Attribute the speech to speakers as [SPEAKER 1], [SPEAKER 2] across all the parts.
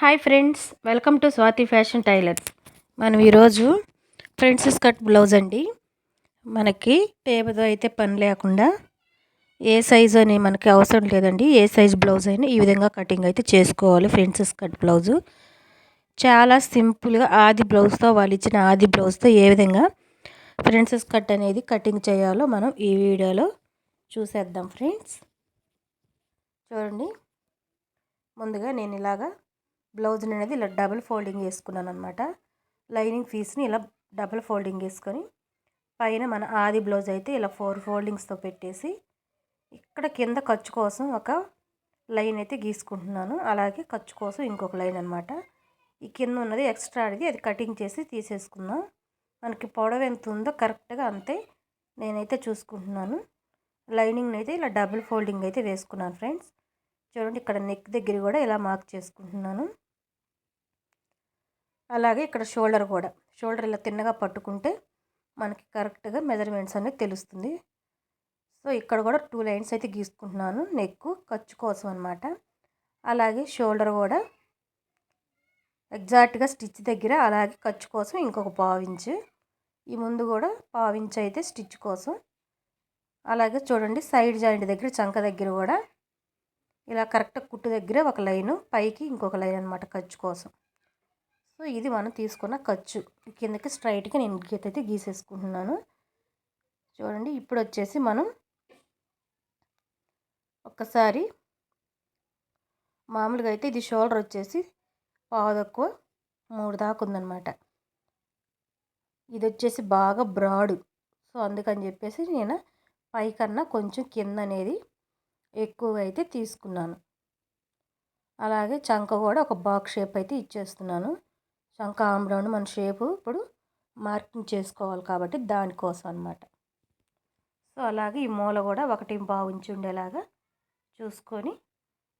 [SPEAKER 1] Hi friends welcome to Swathi fashion tailors మనం ఈరోజు princess cut blouse అండి. మనకి టేబుల్తో అయితే పని లేకుండా ఏ సైజు అని మనకి అవసరం లేదండి. ఏ సైజ్ బ్లౌజ్ అయినా ఈ విధంగా కటింగ్ అయితే చేసుకోవాలి ప్రిన్సెస్ కట్ బ్లౌజు చాలా సింపుల్గా ఆది బ్లౌజ్తో వాళ్ళు ఇచ్చిన ఆది బ్లౌజ్తో ఏ విధంగా ప్రిన్సెస్ కట్ అనేది కటింగ్ చేయాలో మనం ఈ వీడియోలో చూసేద్దాం ఫ్రెండ్స్ చూడండి. ముందుగా నేను ఇలాగా బ్లౌజ్ అనేది ఇలా డబుల్ ఫోల్డింగ్ వేసుకున్నాను అనమాట లైనింగ్ పీస్ని ఇలా డబుల్ ఫోల్డింగ్ వేసుకొని పైన మన ఆది బ్లౌజ్ అయితే ఇలా ఫోర్ ఫోల్డింగ్స్తో పెట్టేసి ఇక్కడ కింద ఖర్చు కోసం ఒక లైన్ అయితే గీసుకుంటున్నాను. అలాగే ఖర్చు కోసం ఇంకొక లైన్ అనమాట ఈ కింద ఉన్నది ఎక్స్ట్రా అడిగి అది కటింగ్ చేసి తీసేసుకుందాం. మనకి పొడవు ఎంత ఉందో కరెక్ట్గా అంతే నేనైతే చూసుకుంటున్నాను. లైనింగ్ అయితే ఇలా డబుల్ ఫోల్డింగ్ అయితే వేసుకున్నాను ఫ్రెండ్స్. చూడండి ఇక్కడ నెక్ దగ్గర కూడా ఇలా మార్క్ చేసుకుంటున్నాను. అలాగే ఇక్కడ షోల్డర్ కూడా. షోల్డర్ ఇలా తిన్నగా పట్టుకుంటే మనకి కరెక్ట్గా మెజర్మెంట్స్ అనేది తెలుస్తుంది. సో ఇక్కడ కూడా టూ లైన్స్ అయితే గీసుకుంటున్నాను. నెక్ ఖర్చు కోసం అనమాట అలాగే షోల్డర్ కూడా ఎగ్జాక్ట్గా స్టిచ్ దగ్గర అలాగే ఖర్చు కోసం ఇంకొక పావించు ఈ ముందు కూడా పావించు అయితే స్టిచ్ కోసం. అలాగే చూడండి సైడ్ జాయింట్ దగ్గర చంక దగ్గర కూడా ఇలా కరెక్ట్ కుట్టు దగ్గర ఒక లైను పైకి ఇంకొక లైన్ అనమాట ఖర్చు కోసం. సో ఇది మనం తీసుకున్న ఖర్చు. కిందకి స్ట్రైట్గా నేను గీత అయితే గీసేసుకుంటున్నాను. చూడండి ఇప్పుడు వచ్చేసి మనం ఒక్కసారి మామూలుగా అయితే ఇది షోల్డర్ వచ్చేసి పావు తక్కువ మూడు దాకా ఉందన్నమాట. ఇది వచ్చేసి బాగా బ్రాడ్. సో అందుకని చెప్పేసి నేను పైకన్నా కొంచెం కింద అనేది ఎక్కువగా అయితే తీసుకున్నాను. అలాగే చంక కూడా ఒక బాక్స్ షేప్ అయితే ఇచ్చేస్తున్నాను. చంక ఆమ్రౌండ్ మన షేపు ఇప్పుడు మార్కింగ్ చేసుకోవాలి కాబట్టి దానికోసం అనమాట సో అలాగే ఈ మూల కూడా ఒకటి బాగు ఉంచి ఉండేలాగా చూసుకొని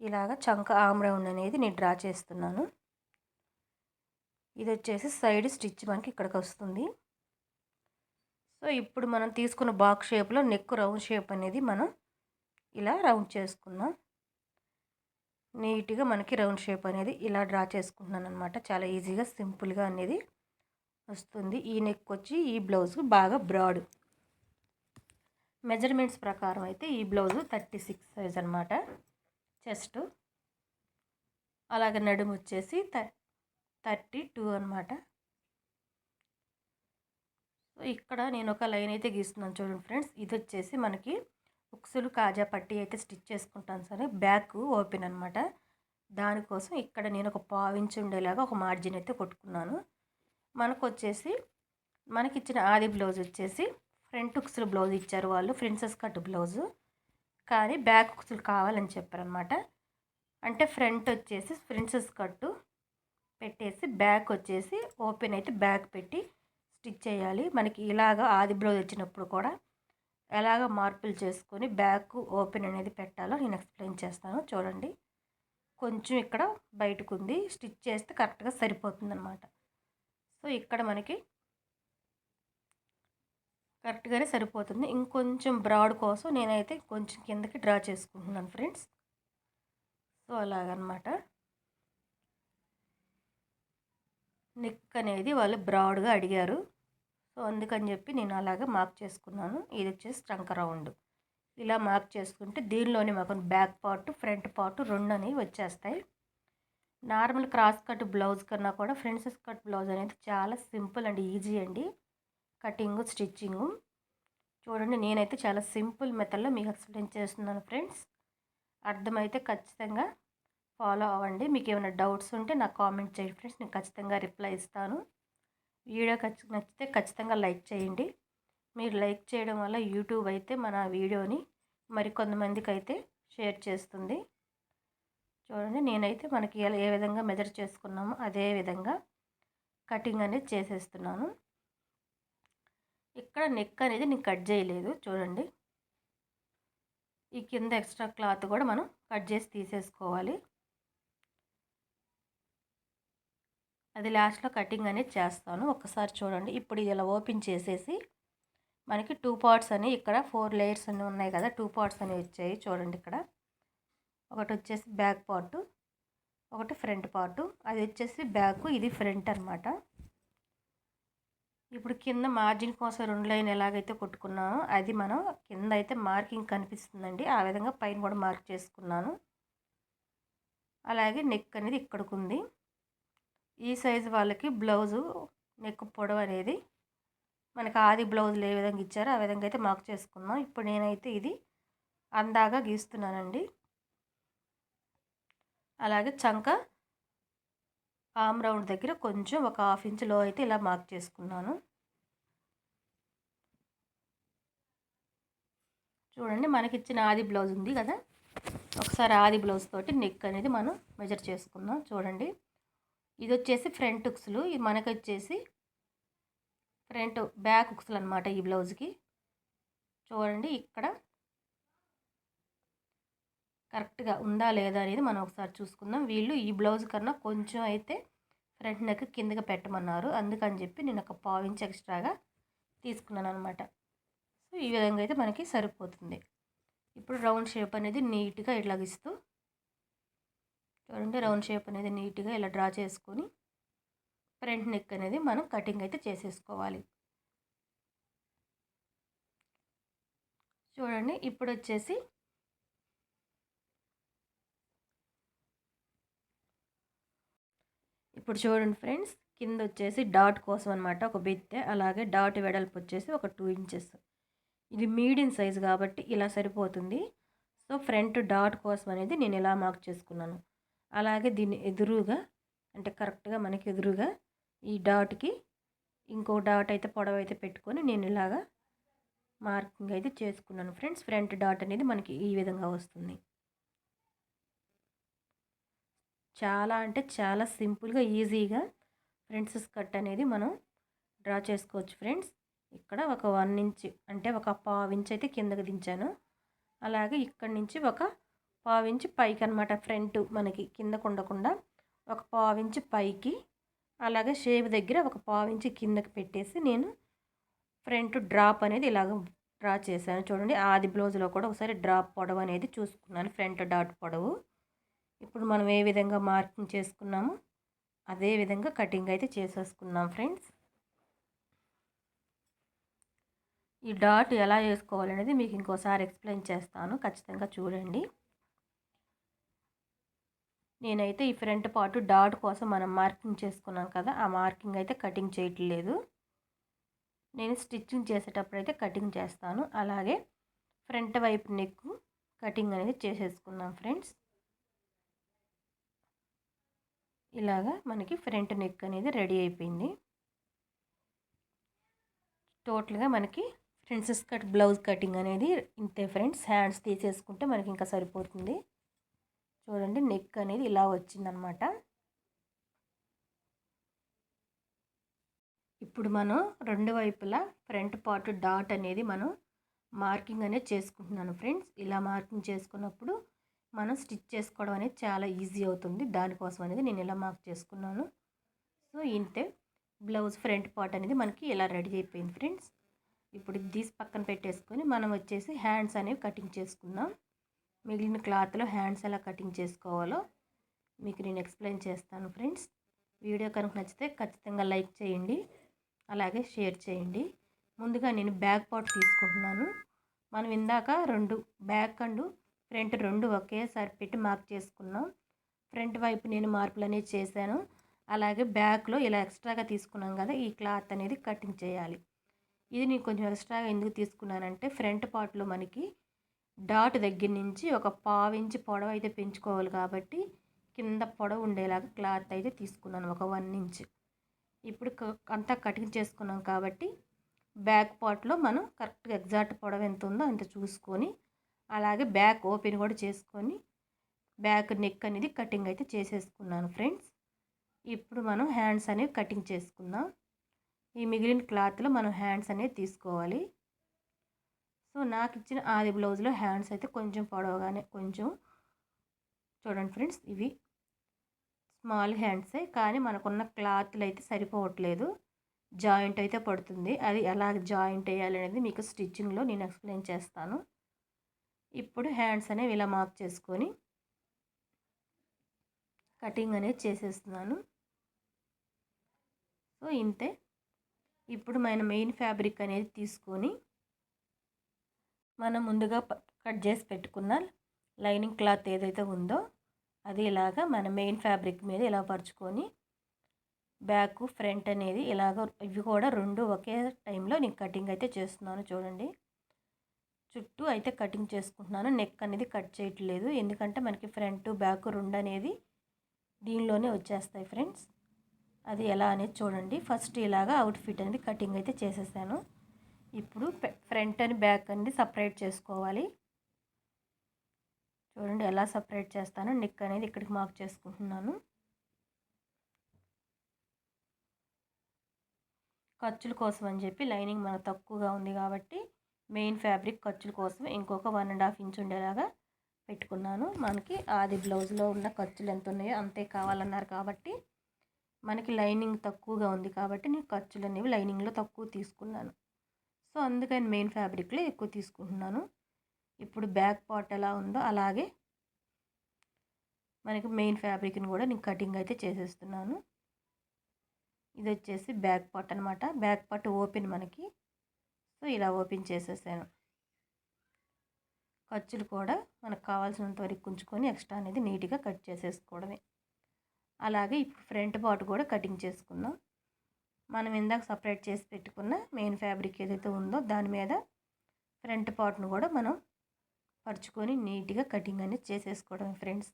[SPEAKER 1] ఇలాగ చంక ఆమ్రౌండ్ అనేది నేను డ్రా చేస్తున్నాను. ఇది వచ్చేసి సైడ్ స్టిచ్ మనకి ఇక్కడికి వస్తుంది. సో ఇప్పుడు మనం తీసుకున్న బాక్స్ షేప్లో నెక్ రౌండ్ షేప్ అనేది మనం ఇలా రౌండ్ చేసుకుందాం. నీట్గా మనకి రౌండ్ షేప్ అనేది ఇలా డ్రా చేసుకుంటున్నాను అనమాట చాలా ఈజీగా సింపుల్గా అనేది వస్తుంది. ఈ నెక్ వచ్చి ఈ బ్లౌజ్ బాగా బ్రాడ్. మెజర్మెంట్స్ ప్రకారం అయితే ఈ బ్లౌజు థర్టీ సిక్స్ సైజ్ అనమాట చెస్ట్. అలాగే నడుము వచ్చేసి థర్టీ టూ అనమాట సో ఇక్కడ నేను ఒక లైన్ అయితే గీస్తున్నాను చూడండి ఫ్రెండ్స్. ఇది వచ్చేసి మనకి హుక్స్లు కాజా పట్టి అయితే స్టిచ్ చేసుకుంటాను సరే బ్యాక్ ఓపెన్ అనమాట దానికోసం ఇక్కడ నేను ఒక పావించి ఉండేలాగా ఒక మార్జిన్ అయితే కొట్టుకున్నాను. మనకు వచ్చేసి మనకి ఇచ్చిన ఆది బ్లౌజ్ వచ్చేసి ఫ్రంట్ హుక్స్లు బ్లౌజ్ ఇచ్చారు వాళ్ళు ప్రిన్సెస్ కట్ బ్లౌజు. కానీ బ్యాక్ హుక్స్లు కావాలని చెప్పారనమాట అంటే ఫ్రంట్ వచ్చేసి ప్రిన్సెస్ కట్టు పెట్టేసి బ్యాక్ వచ్చేసి ఓపెన్ అయితే బ్యాక్ పెట్టి స్టిచ్ చేయాలి. మనకి ఇలాగ ఆది బ్లౌజ్ వచ్చినప్పుడు కూడా ఎలాగ మార్పులు చేసుకొని బ్యాక్ ఓపెన్ అనేది పెట్టాలో నేను ఎక్స్ప్లెయిన్ చేస్తాను. చూడండి. కొంచెం ఇక్కడ బయటకు ఉంది స్టిచ్ చేస్తే కరెక్ట్గా సరిపోతుంది అనమాట సో ఇక్కడ మనకి కరెక్ట్గానే సరిపోతుంది. ఇంకొంచెం బ్రాడ్ కోసం నేనైతే కొంచెం కిందకి డ్రా చేసుకుంటున్నాను ఫ్రెండ్స్. సో అలాగనమాట నెక్ అనేది వాళ్ళు బ్రాడ్గా అడిగారు. సో అందుకని చెప్పి నేను అలాగే మార్క్ చేసుకున్నాను. ఇది వచ్చేసి ట్రంక్ రౌండ్ ఇలా మార్క్ చేసుకుంటే దీనిలోనే మాకు బ్యాక్ పార్ట్ ఫ్రంట్ పార్ట్ రెండు అనేవి వచ్చేస్తాయి. నార్మల్ క్రాస్ కట్ బ్లౌజ్ కన్నా కూడా ఫ్రెండ్సెస్ కట్ బ్లౌజ్ అనేది చాలా సింపుల్ అండ్ ఈజీ అండి. కటింగ్ స్టిచ్చింగు చూడండి నేనైతే చాలా సింపుల్ మెథడ్లో మీకు ఎక్స్ప్లెయిన్ చేస్తున్నాను ఫ్రెండ్స్ అర్థమైతే ఖచ్చితంగా ఫాలో అవ్వండి. మీకు ఏమైనా డౌట్స్ ఉంటే నాకు కామెంట్ చేయండి ఫ్రెండ్స్ నేను ఖచ్చితంగా రిప్లై ఇస్తాను. వీడియో నచ్చితే ఖచ్చితంగా లైక్ చేయండి. మీరు లైక్ చేయడం వల్ల యూట్యూబ్ అయితే మన వీడియోని మరికొంతమందికి అయితే షేర్ చేస్తుంది. చూడండి నేనైతే మనకి ఏ విధంగా మెజర్ చేసుకున్నామో అదే విధంగా కటింగ్ అనేది చేసేస్తున్నాను. ఇక్కడ నెక్ అనేది నేను కట్ చేయలేదు చూడండి. ఈ కింద ఎక్స్ట్రా క్లాత్ కూడా మనం కట్ చేసి తీసేసుకోవాలి. అది లాస్ట్లో కటింగ్ అనేది చేస్తాను. ఒకసారి చూడండి. ఇప్పుడు ఇది ఇలా ఓపెన్ చేసేసి మనకి టూ పార్ట్స్ అని ఇక్కడ ఫోర్ లేయర్స్ అని ఉన్నాయి కదా టూ పార్ట్స్ అని వచ్చాయి చూడండి ఇక్కడ. ఒకటి వచ్చేసి బ్యాక్ పార్ట్ ఒకటి ఫ్రంట్ పార్టు అది వచ్చేసి బ్యాక్ ఇది ఫ్రంట్ అనమాట ఇప్పుడు కింద మార్జిన్ కోసం రెండు లైన్ ఎలాగైతే కొట్టుకున్నామో అది మనం కింద అయితే మార్కింగ్ కనిపిస్తుందండి. ఆ విధంగా పైన కూడా మార్క్ చేసుకున్నాను. అలాగే నెక్ అనేది ఇక్కడికి ఉంది. ఈ సైజు వాళ్ళకి బ్లౌజు నెక్ పొడవు అనేది మనకి ఆది బ్లౌజులు ఏ విధంగా ఇచ్చారో ఆ విధంగా అయితే మార్క్ చేసుకున్నాం ఇప్పుడు నేనైతే ఇది అందాగా గీస్తున్నానండి. అలాగే చంక ఆమ్ రౌండ్ దగ్గర కొంచెం ఒక హాఫ్ ఇంచ్లో అయితే ఇలా మార్క్ చేసుకున్నాను. చూడండి మనకి ఇచ్చిన ఆది బ్లౌజ్ ఉంది కదా. ఒకసారి ఆది బ్లౌజ్ తోటి నెక్ అనేది మనం మెజర్ చేసుకుందాం. చూడండి. ఇది వచ్చేసి ఫ్రంట్ ఉక్స్లు ఇది మనకు వచ్చేసి ఫ్రంట్ బ్యాక్ ఉక్సులు అనమాట ఈ బ్లౌజ్కి. చూడండి ఇక్కడ కరెక్ట్గా ఉందా లేదా అనేది మనం ఒకసారి చూసుకుందాం. వీళ్ళు ఈ బ్లౌజ్ కన్నా కొంచెం అయితే ఫ్రంట్ నెక్ కిందకి పెట్టమన్నారు. అందుకని చెప్పి నేను ఒక పావించి ఎక్స్ట్రాగా తీసుకున్నాను అనమాట సో ఈ విధంగా అయితే మనకి సరిపోతుంది. ఇప్పుడు రౌండ్ షేప్ అనేది నీట్గా ఇట్లా ఇస్తూ చూడండి రౌండ్ షేప్ అనేది నీట్గా ఇలా డ్రా చేసుకొని ఫ్రంట్ నెక్ అనేది మనం కటింగ్ అయితే చేసేసుకోవాలి. చూడండి ఇప్పుడు వచ్చేసి ఇప్పుడు చూడండి ఫ్రెండ్స్ కింద వచ్చేసి డాట్ కోసం అనమాట ఒక బెత్తె అలాగే డాట్ వెడల్పు వచ్చేసి ఒక టూ ఇంచెస్. ఇది మీడియం సైజు కాబట్టి ఇలా సరిపోతుంది. సో ఫ్రంట్ డాట్ కోసం అనేది నేను ఇలా మార్క్ చేసుకున్నాను. అలాగే దీన్ని ఎదురుగా అంటే కరెక్ట్గా మనకి ఎదురుగా ఈ డాట్కి ఇంకో డాట్ అయితే పొడవ అయితే పెట్టుకొని నేను ఇలాగా మార్కింగ్ అయితే చేసుకున్నాను ఫ్రెండ్స్. ఫ్రంట్ డాట్ అనేది మనకి ఈ విధంగా వస్తుంది. చాలా అంటే చాలా సింపుల్గా ఈజీగా ఫ్రెండ్స్ కట్ అనేది మనం డ్రా చేసుకోవచ్చు ఫ్రెండ్స్. ఇక్కడ ఒక వన్ ఇంచ్ అంటే ఒక పావు ఇంచ్ అయితే కిందకి దించాను. అలాగే ఇక్కడ నుంచి ఒక పావించి పైకి అనమాట ఫ్రంట్ మనకి కిందకు ఉండకుండా ఒక పావు పైకి అలాగే షేప్ దగ్గర ఒక పావు కిందకి పెట్టేసి నేను ఫ్రంట్ డ్రాప్ అనేది ఇలాగ డ్రా చేశాను. చూడండి ఆది బ్లౌజ్లో కూడా ఒకసారి డ్రాప్ పొడవు అనేది చూసుకున్నాను ఫ్రంట్ డాట్ పొడవు. ఇప్పుడు మనం ఏ విధంగా మార్కింగ్ చేసుకున్నామో అదే విధంగా కటింగ్ అయితే చేసేసుకున్నాం ఫ్రెండ్స్. ఈ డాట్ ఎలా వేసుకోవాలనేది మీకు ఇంకోసారి ఎక్స్ప్లెయిన్ చేస్తాను ఖచ్చితంగా చూడండి. నేనైతే ఈ ఫ్రంట్ పార్ట్ డాట్ కోసం మనం మార్కింగ్ చేసుకున్నాం కదా ఆ మార్కింగ్ అయితే కటింగ్ చేయట్లేదు. నేను స్టిచ్చింగ్ చేసేటప్పుడు అయితే కటింగ్ చేస్తాను. అలాగే ఫ్రంట్ వైపు నెక్ కటింగ్ అనేది చేసేసుకున్నాం ఫ్రెండ్స్. ఇలాగా మనకి ఫ్రంట్ నెక్ అనేది రెడీ అయిపోయింది. టోటల్గా మనకి ఫ్రెండ్స్ కట్ బ్లౌజ్ కటింగ్ అనేది ఇంతే ఫ్రెండ్స్. హ్యాండ్స్ తీసేసుకుంటే మనకి ఇంకా సరిపోతుంది. చూడండి నెక్ అనేది ఇలా వచ్చిందనమాట. ఇప్పుడు మనం రెండు వైపులా ఫ్రంట్ పార్ట్ డాట్ అనేది మనం మార్కింగ్ అనేది చేసుకుంటున్నాను ఫ్రెండ్స్. ఇలా మార్కింగ్ చేసుకున్నప్పుడు మనం స్టిచ్ చేసుకోవడం అనేది చాలా ఈజీ అవుతుంది. దానికోసం అనేది నేను ఇలా మార్క్ చేసుకున్నాను. సో ఇంతే. బ్లౌజ్ ఫ్రంట్ పార్ట్ అనేది మనకి ఇలా రెడీ అయిపోయింది ఫ్రెండ్స్. ఇప్పుడు దీస్ పక్కన పెట్టేసుకొని మనం వచ్చేసి హ్యాండ్స్ అనేవి కటింగ్ చేసుకుందాం. మిగిలిన క్లాత్లో హ్యాండ్స్ ఎలా కటింగ్ చేసుకోవాలో మీకు నేను ఎక్స్ప్లెయిన్ చేస్తాను ఫ్రెండ్స్. వీడియో కనుక నచ్చితే ఖచ్చితంగా లైక్ చేయండి అలాగే షేర్ చేయండి. ముందుగా నేను బ్యాక్ పార్ట్ తీసుకుంటున్నాను. మనం ఇందాక రెండు బ్యాక్ అండ్ ఫ్రంట్ రెండు ఒకేసారి పెట్టి మార్క్ చేసుకున్నాం. ఫ్రంట్ వైపు నేను మార్పులు అనేది చేశాను. అలాగే బ్యాక్లో ఇలా ఎక్స్ట్రాగా తీసుకున్నాం కదా ఈ క్లాత్ అనేది కటింగ్ చేయాలి. ఇది నేను కొంచెం ఎక్స్ట్రాగా ఎందుకు తీసుకున్నానంటే ఫ్రంట్ పార్ట్లో మనకి డాట్ దగ్గర నుంచి ఒక పావు పొడవు అయితే పెంచుకోవాలి కాబట్టి కింద పొడవు ఉండేలాగా క్లాత్ అయితే తీసుకున్నాను ఒక వన్ ఇంచ్. ఇప్పుడు అంతా కటింగ్ చేసుకున్నాం కాబట్టి బ్యాక్ పార్ట్లో మనం కరెక్ట్గా ఎగ్జాక్ట్ పొడవు ఎంత ఉందో అంత చూసుకొని అలాగే బ్యాక్ ఓపెన్ కూడా చేసుకొని బ్యాక్ నెక్ అనేది కటింగ్ అయితే చేసేసుకున్నాను ఫ్రెండ్స్. ఇప్పుడు మనం హ్యాండ్స్ అనేవి కటింగ్ చేసుకుందాం. ఈ మిగిలిన క్లాత్లో మనం హ్యాండ్స్ అనేవి తీసుకోవాలి. సో నాకు ఇచ్చిన ఆది బ్లౌజ్లో హ్యాండ్స్ అయితే కొంచెం పొడవగానే కొంచెం చూడండి ఫ్రెండ్స్ ఇవి స్మాల్ హ్యాండ్సే కానీ మనకున్న క్లాత్లు అయితే సరిపోవట్లేదు. జాయింట్ అయితే పడుతుంది. అది ఎలా జాయింట్ వేయాలి అనేది మీకు స్టిచ్చింగ్లో నేను ఎక్స్ప్లెయిన్ చేస్తాను. ఇప్పుడు హ్యాండ్స్ అనేవి ఇలా మార్క్ చేసుకొని కటింగ్ అనేది చేసేస్తున్నాను. సో ఇంతే. ఇప్పుడు మన మెయిన్ ఫ్యాబ్రిక్ అనేది తీసుకొని మనం ముందుగా కట్ చేసి పెట్టుకున్న లైనింగ్ క్లాత్ ఏదైతే ఉందో అది ఇలాగా మన మెయిన్ ఫ్యాబ్రిక్ మీద ఇలా పరుచుకొని బ్యాక్ ఫ్రంట్ అనేది ఇలాగ ఇవి కూడా రెండు ఒకే టైంలో నేను కటింగ్ అయితే చేస్తున్నాను చూడండి. చుట్టూ అయితే కటింగ్ చేసుకుంటున్నాను. నెక్ అనేది కట్ చేయట్లేదు. ఎందుకంటే మనకి ఫ్రంట్ బ్యాక్ రెండు అనేది దీనిలోనే వచ్చేస్తాయి ఫ్రెండ్స్. అది ఎలా అనేది చూడండి. ఫస్ట్ ఇలాగా అవుట్ఫిట్ అనేది కటింగ్ అయితే చేసేసాను. ఇప్పుడు ఫ్రంట్ అని బ్యాక్ అండి సపరేట్ చేసుకోవాలి. చూడండి ఎలా సపరేట్ చేస్తానో నిక్ అనేది ఇక్కడికి మార్క్ చేసుకుంటున్నాను. ఖర్చుల కోసం అని చెప్పి లైనింగ్ మనకు తక్కువగా ఉంది కాబట్టి మెయిన్ ఫ్యాబ్రిక్ ఖర్చుల కోసం ఇంకొక వన్ అండ్ హాఫ్ ఇంచ్ ఉండేలాగా పెట్టుకున్నాను. మనకి ఆది బ్లౌజ్లో ఉన్న ఖర్చులు ఎంత ఉన్నాయో అంతే కావాలన్నారు కాబట్టి మనకి లైనింగ్ తక్కువగా ఉంది కాబట్టి నేను ఖర్చులు అనేవి లైనింగ్లో తక్కువ తీసుకున్నాను. సో అందుకని మెయిన్ ఫ్యాబ్రిక్లో ఎక్కువ తీసుకుంటున్నాను. ఇప్పుడు బ్యాక్ పార్ట్ ఎలా ఉందో అలాగే మనకి మెయిన్ ఫ్యాబ్రిక్ని కూడా నేను కటింగ్ అయితే చేసేస్తున్నాను. ఇది వచ్చేసి బ్యాక్ పార్ట్ అనమాట బ్యాక్ పార్ట్ ఓపెన్ మనకి. సో ఇలా ఓపెన్ చేసేసాను. ఖర్చులు కూడా మనకు కావాల్సినంత వరకు ఉంచుకొని ఎక్స్ట్రా అనేది నీట్గా కట్ చేసేసుకోవడమే. అలాగే ఇప్పుడు ఫ్రంట్ పార్ట్ కూడా కటింగ్ చేసుకుందాం. మనం ఇందాక సపరేట్ చేసి పెట్టుకున్న మెయిన్ ఫ్యాబ్రిక్ ఏదైతే ఉందో దాని మీద ఫ్రంట్ పార్ట్ను కూడా మనం పరుచుకొని నీట్గా కటింగ్ అనేది చేసేసుకోవడం ఫ్రెండ్స్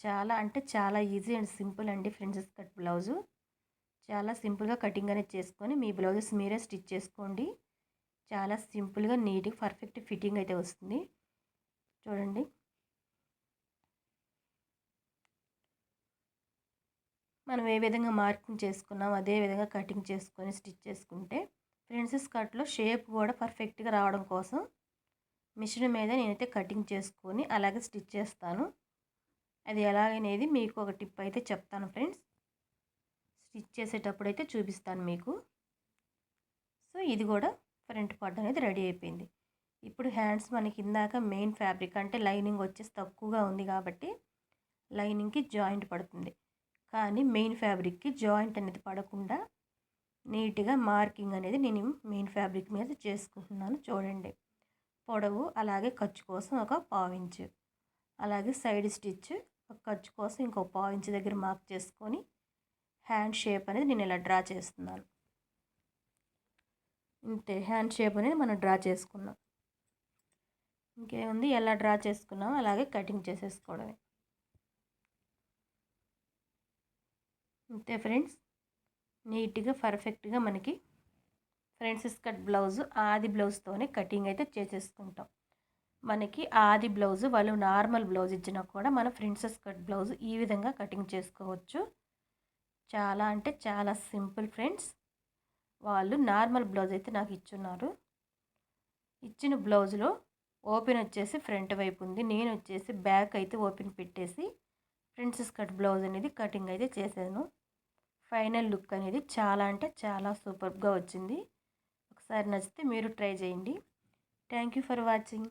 [SPEAKER 1] చాలా అంటే చాలా ఈజీ అండ్ సింపుల్ అండి ఫ్రెండ్స్ కట్ బ్లౌజు చాలా సింపుల్గా కటింగ్ అనేది చేసుకొని మీ బ్లౌజెస్ మీరే స్టిచ్ చేసుకోండి. చాలా సింపుల్గా నీట్గా పర్ఫెక్ట్ ఫిట్టింగ్ అయితే వస్తుంది. చూడండి. మనం ఏ విధంగా మార్కింగ్ చేసుకున్నాం అదే విధంగా కటింగ్ చేసుకొని స్టిచ్ చేసుకుంటే ప్రిన్సెస్ కట్లో షేప్ కూడా పర్ఫెక్ట్గా రావడం కోసం మిషన్ మీద నేనైతే కటింగ్ చేసుకొని అలాగే స్టిచ్ చేస్తాను. అది ఎలాగనేది మీకు ఒక టిప్ అయితే చెప్తాను ఫ్రెండ్స్. స్టిచ్ చేసేటప్పుడు అయితే చూపిస్తాను మీకు. సో ఇది కూడా ఫ్రంట్ పార్ట్ అనేది రెడీ అయిపోయింది. ఇప్పుడు హ్యాండ్స్ మనకి ఇందాక మెయిన్ ఫ్యాబ్రిక్ అంటే లైనింగ్ వచ్చేసి తక్కువగా ఉంది కాబట్టి లైనింగ్కి జాయింట్ పడుతుంది. కానీ మెయిన్ ఫ్యాబ్రిక్కి జాయింట్ అనేది పడకుండా నీట్గా మార్కింగ్ అనేది నేను మెయిన్ ఫ్యాబ్రిక్ మీద చేసుకుంటున్నాను చూడండి. పొడవు అలాగే ఖర్చు కోసం ఒక పావించు అలాగే సైడ్ స్టిచ్ ఒక ఖర్చు కోసం ఇంకో పావించు దగ్గర మార్క్ చేసుకొని హ్యాండ్ షేప్ అనేది నేను ఇలా డ్రా చేస్తున్నాను. ఇంతే హ్యాండ్ షేప్ అనేది మనం డ్రా చేసుకున్నాం. ఇంకేముంది? ఎలా డ్రా చేసుకున్నాం? అలాగే కటింగ్ చేసేసుకోవడమే. అంతే ఫ్రెండ్స్. నీట్గా పర్ఫెక్ట్గా మనకి ఫ్రెండ్స్ కట్ బ్లౌజ్ ఆది బ్లౌజ్తోనే కటింగ్ అయితే చేసేసుకుంటాం. మనకి ఆది బ్లౌజ్ వాళ్ళు నార్మల్ బ్లౌజ్ ఇచ్చినా కూడా మన ప్రిన్సెస్ కట్ బ్లౌజ్ ఈ విధంగా కటింగ్ చేసుకోవచ్చు. చాలా అంటే చాలా సింపుల్ ఫ్రెండ్స్. వాళ్ళు నార్మల్ బ్లౌజ్ అయితే నాకు ఇచ్చున్నారు. ఇచ్చిన బ్లౌజ్లో ఓపెన్ వచ్చేసి ఫ్రంట్ వైపు ఉంది. నేను వచ్చేసి బ్యాక్ అయితే ఓపెన్ పెట్టేసి ప్రిన్సెస్ కట్ బ్లౌజ్ అనేది కటింగ్ అయితే చేశాను. ఫైనల్ లుక్ అనేది చాలా అంటే చాలా సూపర్గా వచ్చింది. ఒకసారి నచ్చితే మీరు ట్రై చేయండి. Thank you for watching.